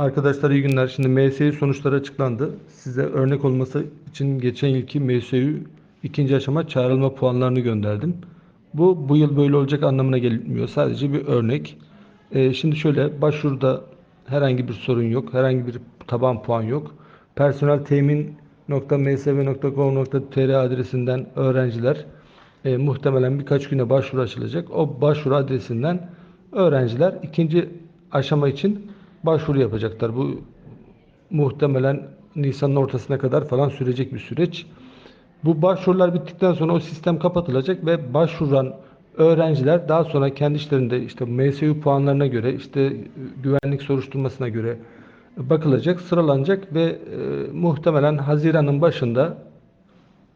Arkadaşlar iyi günler. Şimdi MSU sonuçları açıklandı. Size örnek olması için geçen yılki MSU ikinci aşama çağrılma puanlarını gönderdim. Bu bu yıl böyle olacak anlamına gelmiyor. Sadece bir örnek. Ee, şimdi şöyle başvuruda herhangi bir sorun yok. Herhangi bir taban puan yok. Personel temin.msv.gov.tr adresinden öğrenciler e, muhtemelen birkaç güne başvuru açılacak. O başvuru adresinden öğrenciler ikinci aşama için başvuru yapacaklar. Bu muhtemelen Nisan'ın ortasına kadar falan sürecek bir süreç. Bu başvurular bittikten sonra o sistem kapatılacak ve başvuran öğrenciler daha sonra kendi işlerinde işte MSU puanlarına göre işte güvenlik soruşturmasına göre bakılacak, sıralanacak ve e, muhtemelen Haziran'ın başında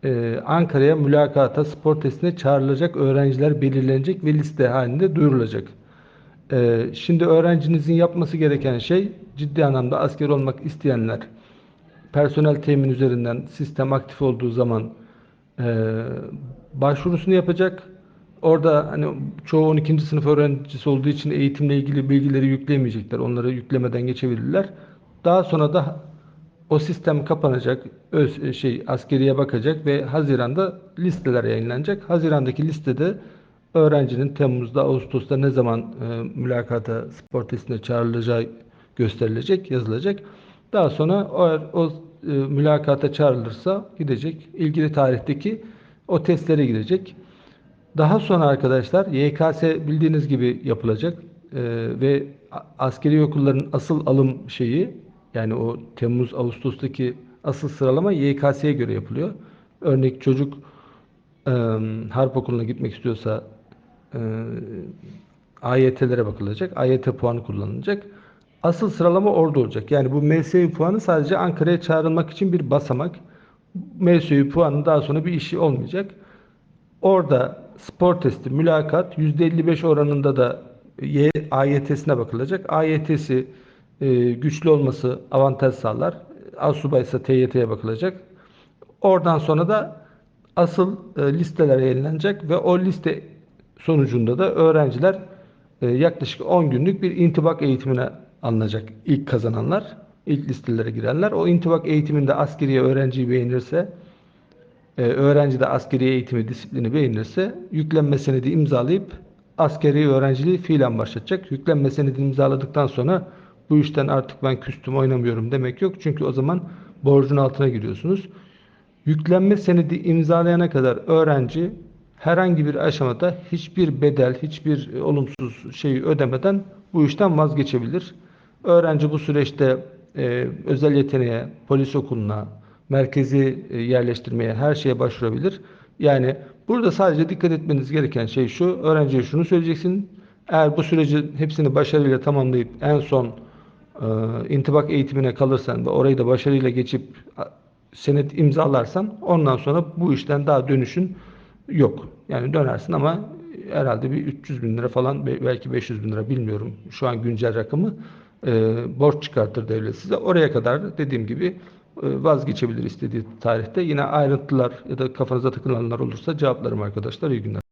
e, Ankara'ya mülakata, spor testine çağrılacak öğrenciler belirlenecek ve liste halinde duyurulacak. E, şimdi öğrencinizin yapması gereken şey ciddi anlamda asker olmak isteyenler personel temin üzerinden sistem aktif olduğu zaman e, başvurusunu yapacak. Orada hani çoğu 12. sınıf öğrencisi olduğu için eğitimle ilgili bilgileri yükleyemeyecekler. Onları yüklemeden geçebilirler. Daha sonra da o sistem kapanacak. Öz, şey askeriye bakacak ve Haziran'da listeler yayınlanacak. Haziran'daki listede öğrencinin Temmuz'da, Ağustos'ta ne zaman e, mülakata, spor testine çağrılacağı gösterilecek, yazılacak. Daha sonra eğer o e, mülakata çağrılırsa gidecek. ilgili tarihteki o testlere girecek. Daha sonra arkadaşlar YKS bildiğiniz gibi yapılacak E, ve askeri okulların asıl alım şeyi yani o Temmuz Ağustos'taki asıl sıralama YKS'ye göre yapılıyor. Örnek çocuk e, harp okuluna gitmek istiyorsa e, AYT'lere bakılacak. AYT puanı kullanılacak. Asıl sıralama orada olacak. Yani bu MSU puanı sadece Ankara'ya çağrılmak için bir basamak. MSU puanı daha sonra bir işi olmayacak. Orada spor testi, mülakat %55 oranında da AYT'sine bakılacak. AYT'si e, güçlü olması avantaj sağlar. Asubay ise TYT'ye bakılacak. Oradan sonra da asıl e, listeler yayınlanacak ve o liste sonucunda da öğrenciler e, yaklaşık 10 günlük bir intibak eğitimine alınacak ilk kazananlar, ilk listelere girenler. O intibak eğitiminde askeriye öğrenciyi beğenirse, e, öğrenci de askeri eğitimi, disiplini beğenirse yüklenme senedi imzalayıp askeri öğrenciliği fiilen başlatacak. Yüklenme senedini imzaladıktan sonra bu işten artık ben küstüm oynamıyorum demek yok. Çünkü o zaman borcun altına giriyorsunuz. Yüklenme senedi imzalayana kadar öğrenci herhangi bir aşamada hiçbir bedel, hiçbir e, olumsuz şeyi ödemeden bu işten vazgeçebilir. Öğrenci bu süreçte e, özel yeteneğe, polis okuluna, merkezi e, yerleştirmeye, her şeye başvurabilir. Yani burada sadece dikkat etmeniz gereken şey şu, öğrenciye şunu söyleyeceksin. Eğer bu süreci hepsini başarıyla tamamlayıp en son e, intibak eğitimine kalırsan ve orayı da başarıyla geçip senet imzalarsan ondan sonra bu işten daha dönüşün yok. Yani dönersin ama herhalde bir 300 bin lira falan be- belki 500 bin lira bilmiyorum şu an güncel rakamı e, borç çıkartır devlet size. Oraya kadar dediğim gibi e, vazgeçebilir istediği tarihte. Yine ayrıntılar ya da kafanıza takılanlar olursa cevaplarım arkadaşlar. İyi günler.